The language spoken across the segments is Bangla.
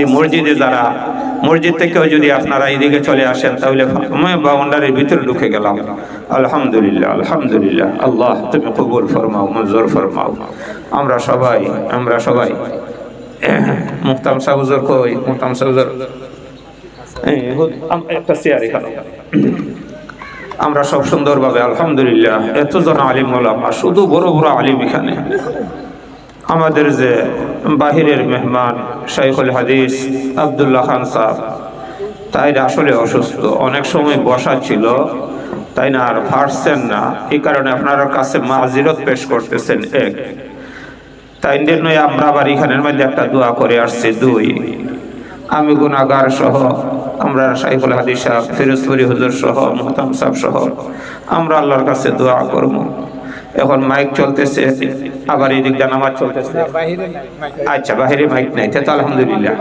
আসছি মসজিদে যারা, মসজিদ থেকেও যদি আপনারা এদিকে চলে আসেন, তাহলে বাউন্ডারির ভিতরে ঢুকে গেলাম। আলহামদুলিল্লাহ আলহামদুলিল্লাহ। আল্লাহ, তুমি কবুল ফরমাও, মঞ্জুর ফরমাও। আমরা সবাই আমরা সবাই। মুক্তাম সাহুজর কই? মুক্তাম সাহুজর আমরা সব সুন্দরভাবে, আলহামদুলিল্লাহ, এতজন আলিম ওলামা, শুধু বড় বড় আলিম এখানে। আমাদের যে বাহিরের মেহমান, শাইখুল হাদিস, আবদুল্লাহ খান সাহ তাই আসলে অসুস্থ? অনেক সময় বসা ছিল, তাই না আর পারছেন না। এই কারণে আপনার কাছে মাজিরত পেশ করতেছেন এক। তাই জন্যই আমরা আবার এখানের মধ্যে একটা দোয়া করে আসছি, দুই। আমি গুনাগার সহ, আমরা সাইফুল হাদিস সাহেব, ফিরোজপুরি হুজুর সহ, মোহতাম সাহেব সহ, আমরা আল্লাহর কাছে দোয়া করব। এখন মাইক চলতেছে আবার এই দিকটা নামাজ চলতেছে। আচ্ছা বাহিরে মাইক নাই তো আলহামদুলিল্লাহ।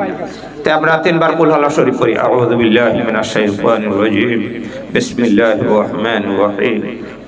তে আমরা তিনবার কুল হল শরীফ করি আউযু বিল্লাহি মিনাশ শাইতানির রাজিম। বিসমিল্লাহির রহমানির রহিম।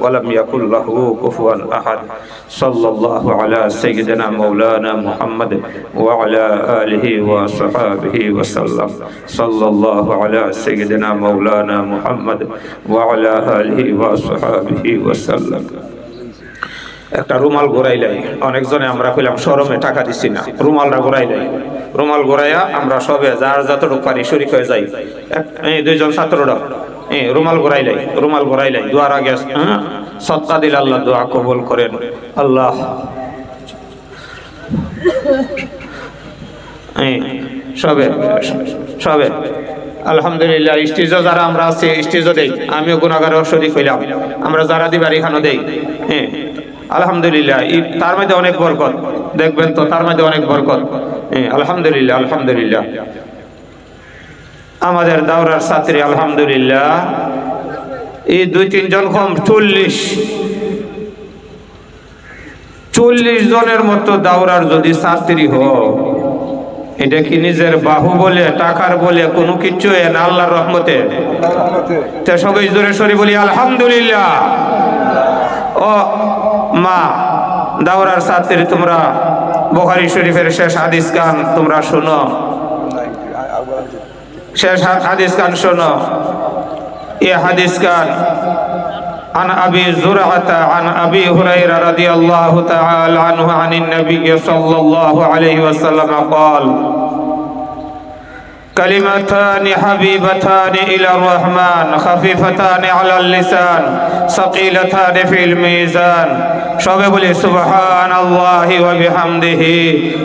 ولم يكن له كفوا সাল্লাল্লাহু صلى الله على سيدنا مولانا محمد وعلى ওয়া وصحبه وسلم صلى الله على سيدنا مولانا محمد وعلى আলা وصحبه وسلم একটা রুমাল ঘোরাইলাই অনেকজনে আমরা কইলাম শরমে টাকা দিছি না রুমালটা ঘোরাইলাই রুমাল ঘুরাইয়া আমরা সবে যার যতটুকু পারি শরিক হয়ে যাই এই দুইজন ছাত্ররা রুমাল ঘোরাইলাই রুমাল ঘোরাইলাই দোয়ার আগে হ্যাঁ, সৎকা দিল আল্লাহ দোয়া কবুল করেন। আল্লাহ। সবে সবে। আলহামদুলিল্লাহ স্টেজও যারা আমরা আছি স্টেজও দেই। আমিও গুণাগার শরীফ হইলাম। আমরা যারা দিবার এখানেও দেই হ্যাঁ আলহামদুলিল্লাহ তার মধ্যে অনেক বরকত। দেখবেন তো তার মধ্যে অনেক বরকত। হ্যাঁ আলহামদুলিল্লাহ আলহামদুলিল্লাহ। আমাদের দাওরার ছাত্রী, আলহামদুলিল্লাহ। এই দুই তিনজন কম চল্লিশ। চল্লিশ জনের মতো দাওরার যদি ছাত্রী হোক এটা কি নিজের বাহু বলে, টাকার বলে, কোনো কিছু এন আল্লাহর রহমতে? সবাই জোরে সরি বলি, আলহামদুলিল্লাহ। ও মা, দাওরার ছাত্রী, তোমরা বোখারি শরীফের শেষ গান তোমরা শোনো। শেষ হাদিস গান শোনো এ হাদিস গান عن أبي زرعة عن أبي هريرة رضي الله تعالى عنه عن النبي صلى الله عليه وسلم قال كلمتان حبيبتان إلى الرحمن خفيفتان على اللسان ثقيلتان في الميزان. شبب سبحان الله وبحمده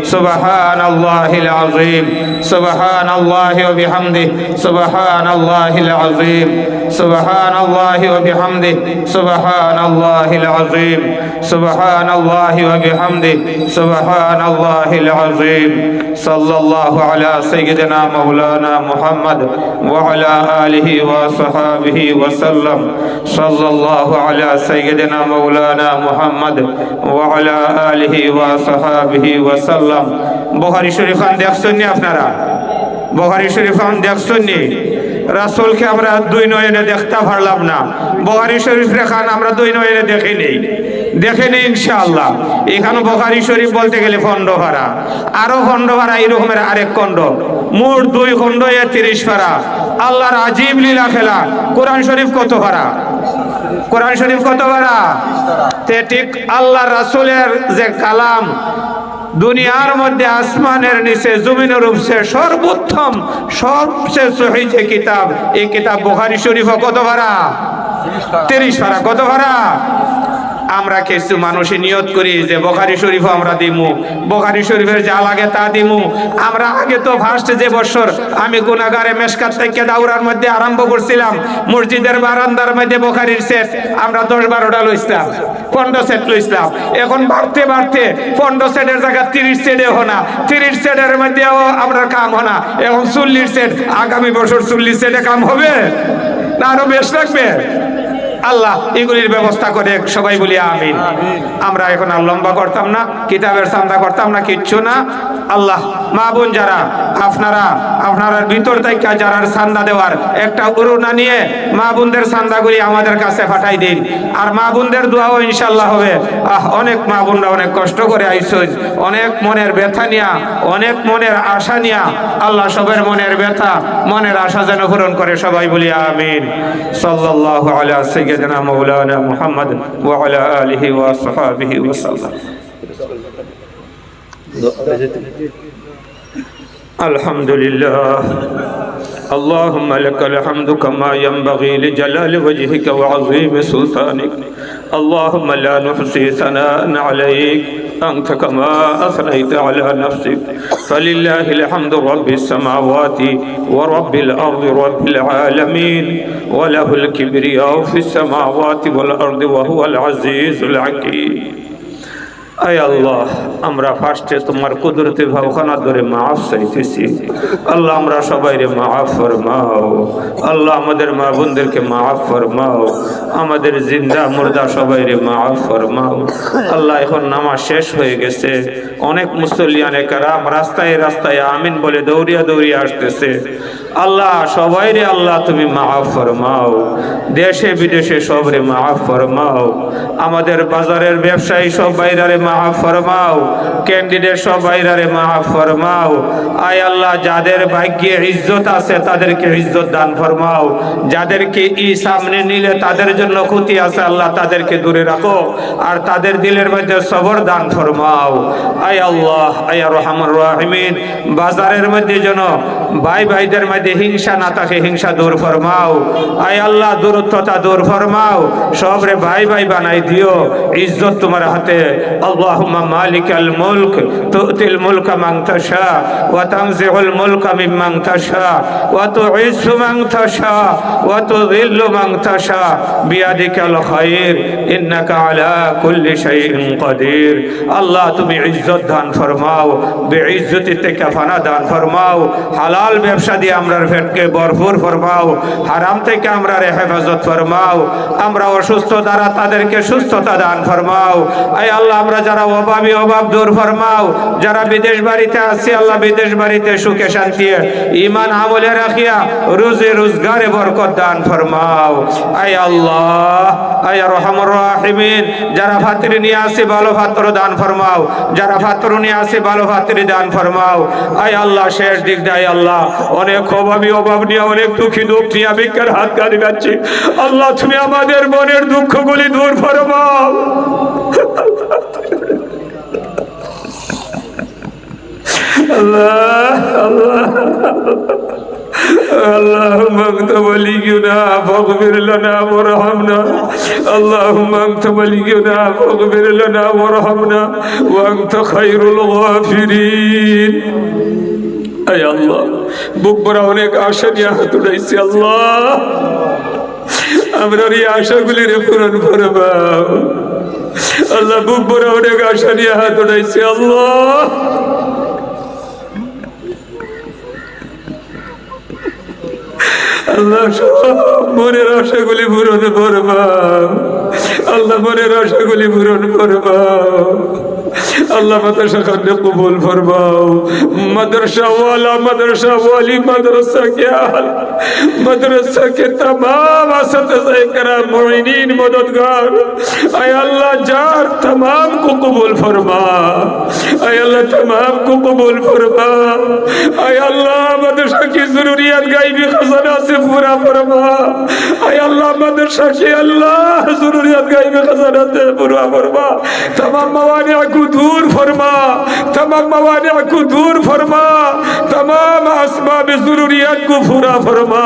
سبحان الله العظيم سبحان الله وبحمده سبحان الله العظيم سبحان الله وبحمده سبحان الله العظيم سبحان الله وبحمده سبحان الله العظيم. صلى الله على سيدنا مولانا مولانا محمد وعلى آله وصحابه وسلم صلى الله على سيدنا مولانا محمد وعلى آله وصحابه وسلم بخاري شريف খান দেখছেন নি আপনারা বহারি শরীফ খান দেখছেন নি রাসূলকে আমরা দুই নয়নে দেখতে পারলাম না বহারি শরীফ খান আমরা দুই নয়নে দেখি নেই দেখে নেই ইনশাআল্লাহ এখানে বখারি শরীফ বলতে গেলে খণ্ড ভাড়া আরো খণ্ড ভাড়া এরকমের আরেক খণ্ড মোট দুই খণ্ড এ তিরিশ ভাড়া আল্লাহর আজিব লীলা খেলা। কোরআন শরীফ কত ভাড়া কোরআন শরীফ কত ভাড়া তে ঠিক আল্লাহ রাসূলের যে কালাম, দুনিয়ার মধ্যে আসমানের নিচে জমিনের উপসে সর্বোত্তম, সবচেয়ে সহি যে কিতাব, এই কিতাব বুখারী শরীফ কত ভাড়া তিরিশ ভাড়া কত ভাড়া আমরা কিছু মানুষই নিয়ত করি যে বোখারি শরীফ আমরা দিমু, বোখারি শরীফের যা লাগে তা দিমু। আমরা আগে তো ফার্স্ট যে বছর আমি গুনাগারে মেশকাত থেকে দাউরার মধ্যে আরম্ভ করছিলাম, মসজিদের বারান্দার মধ্যে বোখারির সেট আমরা দশ বারোটা লইছিলাম, পনেরো সেট লইছিলাম। এখন বাড়তে বাড়তে পনেরো সেটের জায়গা তিরিশ সেটে হনা, তিরিশ সেটের মধ্যেও আমরা কাম হনা। এখন চল্লিশ সেট, আগামী বছর চল্লিশ সেটে কাম হবে? না আরও বেশ লাগবে? আল্লাহ এগুলির ব্যবস্থা করে সবাই বলি আমিন। আমরা এখন আর লম্বা করতাম না কিতাবের চান্দা করতাম না কিচ্ছু না। আল্লাহ মা বোন যারা আপনারা আপনারা ভিতর থেকে যারা চান্দা দেওয়ার একটা করুণা নিয়ে মা বোনদের চান্দাগুলি আমাদের কাছে পাঠাই দিন। আর মা বোনদের দোয়াও ইনশাল্লাহ হবে। আহ অনেক মা বোনরা অনেক কষ্ট করে আইসুন। অনেক মনের ব্যথা নিয়া অনেক মনের আশা নিয়া আল্লাহ সবের মনের ব্যথা মনের আশা যেন পূরণ করে সবাই বলি আমিন। সাল্লাল্লাহু আলা سيدنا مولانا محمد وعلى آله وصحابه وسلم. الحمد لله. اللهم لك الحمد كما ينبغي لجلال وجهك وعظيم سلطانك. اللهم لا نحصي ثناء عليك. أنت كما أثنيت على نفسك. فلله الحمد رب السماوات ورب الأرض رب العالمين. وله الكبرياء في السماوات والأرض وهو العزيز الحكيم. আল্লাহ, আমরা ফার্স্টে তোমার ধরে আল্লাহ, আমরা সবাই রে আল্লাহ, আমাদের মা বোনদেরকে আমাদের জিন্দা মুর্দা সবাই রে ফরমাও। আল্লাহ, এখন নামাজ শেষ হয়ে গেছে। অনেক মুসল্লিয়ানে কারাম রাস্তায় রাস্তায় আমিন বলে দৌড়িয়া দৌড়িয়া আসতেছে। আল্লাহ, সবাই রে আল্লাহ, তুমি মাফ ফরমাও। দেশে বিদেশে সবরে মাফ ফরমাও। আমাদের বাজারের ব্যবসায়ী সব বাইরারে মাফ ফরমাও। ক্যান্ডিডেট সব বাইরারে মাফ ফরমাও। আয় আল্লাহ, যাদের ভাগ্যে ইজ্জত আছে তাদেরকে ইজ্জত দান ফরমাও। যাদেরকে ই সামনে নিলে তাদের জন্য ক্ষতি আছে, আল্লাহ তাদেরকে দূরে রাখো। আর তাদের দিলের মধ্যে সবর দান ফরমাও। আয় আল্লাহ, আয় রহমান রাহিমিন। বাজারের মধ্যে যেন ভাই ভাইদের মধ্যে হিংসা না থাকে, হিংসা দূর ফরমাও। আয় আল্লাহ, দূরত্বতা দূর ফরমাও। সবরে ভাই ভাই বানাই দিও। ইজ্জত তোমার হাতে। আল্লাহুম্মা তুতিল মুলকা মান তাশা ওয়া তানজিউল মুলকা মিম্মান তাশা ওয়া তুইজ্জু মান তাশা ওয়া তুযিল্লু মান তাশা বিয়াদিকাল খায়র ইন্নাকা আলা কুল্লি শাইইন কাদির আল্লাহ তুমি ইজ্জত দান ফরমাও বেইজ্জতি থেকে ফানা দান ফরমাও, হালাল ব্যবসা দিয়ে আমরা পেটকে ভরপুর ফরমাও, হারাম থেকে আমরা রে হেফাজত ফরমাও, আমরা অসুস্থ দ্বারা তাদেরকে সুস্থতা দান ফরমাও। আয় আল্লাহ, আমরা যারা অভাবী অভাব দূর ফরমাও, যারা বিদেশ বাড়িতে আছি, আল্লাহ বিদেশ বাড়িতে সুখে শান্তি ইমান আমলে রাখিয়া রুজি রোজগারে বরকত দান ফরমাও। আয় আল্লাহ, আয় রহমর রাহিমিন, যারা ফাতরি নিয়ে আসে ভালো ফাতর দান ফরমাও, যারা ফাতর নিয়ে আসে ভালো ফাতরি দান ফরমাও। আয় আল্লাহ, শেষ দিক দেয় আল্লাহ, অনেক অভাবী অভাব নিয়ে, অনেক দুঃখী দুঃখ নিয়ে ভিক্ষার হাত গাড়ি যাচ্ছি আল্লাহ, তুমি আমাদের মনের দুঃখগুলি দূর ফরমাও আল্লাহ আল্লাহ اللهم انت ولينا فاغفر لنا وارحمنا اللهم انت ولينا فاغفر لنا وارحمنا وانت خير الغافرين আয় আল্লাহ বুক ভরা অনেক আশা নিয়ে হাত উঠাইছি আল্লাহ আমরা এই আশাগুলির পূরণ করবাও আল্লাহ বুক ভরা অনেক আশা নিয়ে হাত উঠাইছি আল্লাহ আল্লাহ সব মনের আশাগুলি পূরণ করবা আল্লাহ মনের আশাগুলি পূরণ করবা আল্লাহ মাদ্রাসা খানে কবুল ফরমাও মাদ্রাসা ওয়ালা মাদ্রাসা ওয়ালি মাদ্রাসা के अहल मदरसा के तमाम असतज़े करम मुइनीन मददगार ऐ अल्लाह जार तमाम को कबूल फरमा ऐ अल्लाह तमाम को कबूल फरमा ऐ अल्लाह জরুরিয়াত গাইবি খাজানা আছে পুরা ফরমা আয় আল্লাহ, আমাদের সাক্ষী আল্লাহ। জরুরিয়াত গাইবি খাজানাতে পুরা ফরমা তমাম মাওয়ানি আকু দূর ফরমা। তমাম মাওয়ানি আকু দূর ফরমা। তমাম আসবাব জরুরিয়াত কু পুরা ফরমা।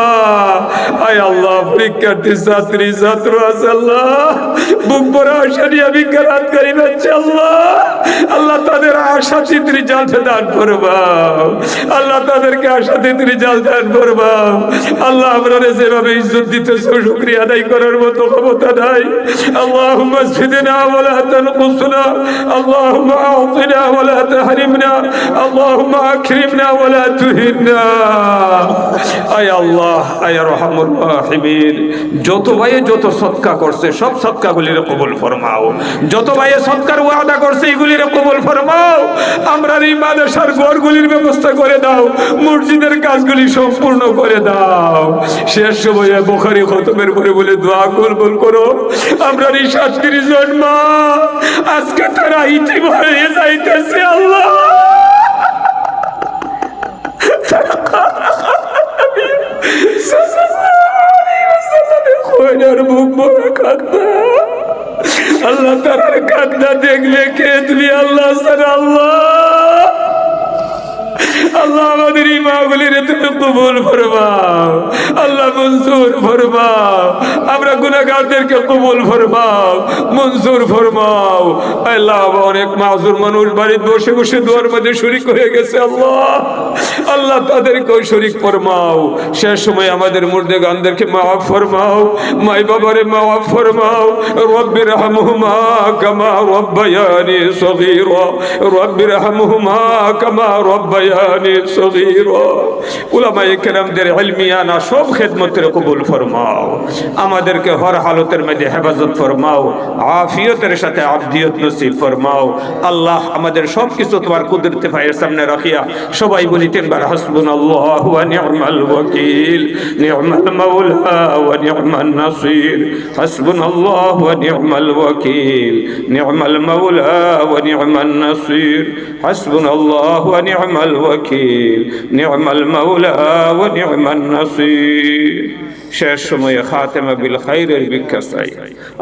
আয় আল্লাহ পরীক্ষার্থী ছাত্রী ছাত্র আছে আল্লাহ। বুক ভরা আশা নিয়ে আমি কারাত করি, বাচ্চা আল্লাহ আল্লাহ তাদের আশাতীত রেজাল্ট দান করবাও আল্লাহ তাদেরকে আশাতীত রেজাল্ট দান করবাও আল্লাহ আমরা যেভাবে ইজ্জত দিতেছো শুক্রিয়া আদায় করার মতো ক্ষমতা নাই اللهم زدنا ولا تنقصنا اللهم أعطنا ولا تحرمنا اللهم أكرمنا ولا تهنا আয় আল্লাহ আয় রহমুর রাহিমিন যত ভাইয়ে যত সৎকা করছে সব সৎকাগুলির কবুল ফরমাও যত ভাইয়ে সৎকার ওয়াদা করছে এগুলির কবুল ফরমাও। আমরা এই মাদ্রাসার ঘরগুলির ব্যবস্থা করে দাও। মসজিদের কাজগুলি সম্পূর্ণ করে দাও। শেষ সময়ে বোখারি খতমের পরে বলে, দোয়া কবুল করো। আমরা এই সাতত্রিশ জন আজকে তারা ইতিম হয়ে যাইতেছে আল্লাহ। কান্দা আল্লাহ তার কান্দা দেখলে কে তুমি আল্লাহ আল্লাহ? আল্লাহ আমাদের ইমাগুলির তুমি কবুল ফরমাও আল্লাহ মনসুর ফরমাও আমরা গুনাহগারদেরকে কবুল ফরমাও মনসুর ফরমাও। আল্লাহ অনেক মাহুর মানুষ বাড়িতে বসে বসে দোয়ার মধ্যে শরিক হয়ে গেছে, আল্লাহ। আল্লাহ তাদেরকে শরিক ফরমাও। সে সময় আমাদের মুর্দে গানদেরকে মাফ ফরমাও, মাই বাবারে মাফ ফরমাও। রব্বির হামহুমা কামা রব্বায়ানি সগীরা। রব্বির হামহুমা কামা রব্বায়ানি আমাদেরকে হর হালতের মধ্যে হেফাজত ফরমাও, আফিয়তের সাথে আবদিয়ত নসিব ফরমাও। আল্লাহ আমাদের সব কিছু তোমার কুদরতে পায়ের সামনে রাখিয়া সবাই বলি তিনবার হাসবুনাল্লাহ ওয়া নি'মাল ওয়াকিল নি'মাল মাওলা ওয়া নি'মান নাসির, হাসবুনাল্লাহ ওয়া নি'মাল ওয়াকিল নি'মাল মাওলা ওয়া নি'মান নাসির, হাসবুনাল্লাহ ওয়া নি'মাল নি'মাল মাওলা ওয়া নি'মান নাসির শেষ সময়ে খাতেমা বিল খাইরের ভিক্ষা চাই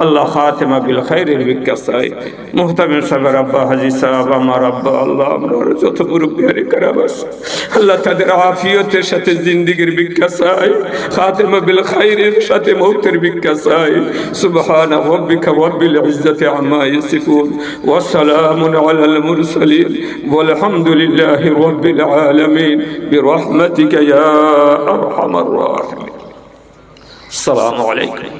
আল্লাহ খাতেমা বিল খাইরের ভিক্ষা চাই মুহতামিম সাহেবের আব্বা হাজি সাহেব আমার আব্বা আল্লাহ আমরা যত মুরব্বী হারি কারাবাস আল্লাহ তাদের আফিয়তের সাথে জিন্দিগির ভিক্ষা চাই খাতেমা বিল খাইরের সাথে মৌতের ভিক্ষা চাই সুবহান রব্বিকা রব্বিল ইজ্জাতি আম্মা ইয়াসিফুন ওয়া সালামুন আলাল মুরসালিন والحمد لله رب العالمين برحمتك يا أرحم الراحمين السلام عليكم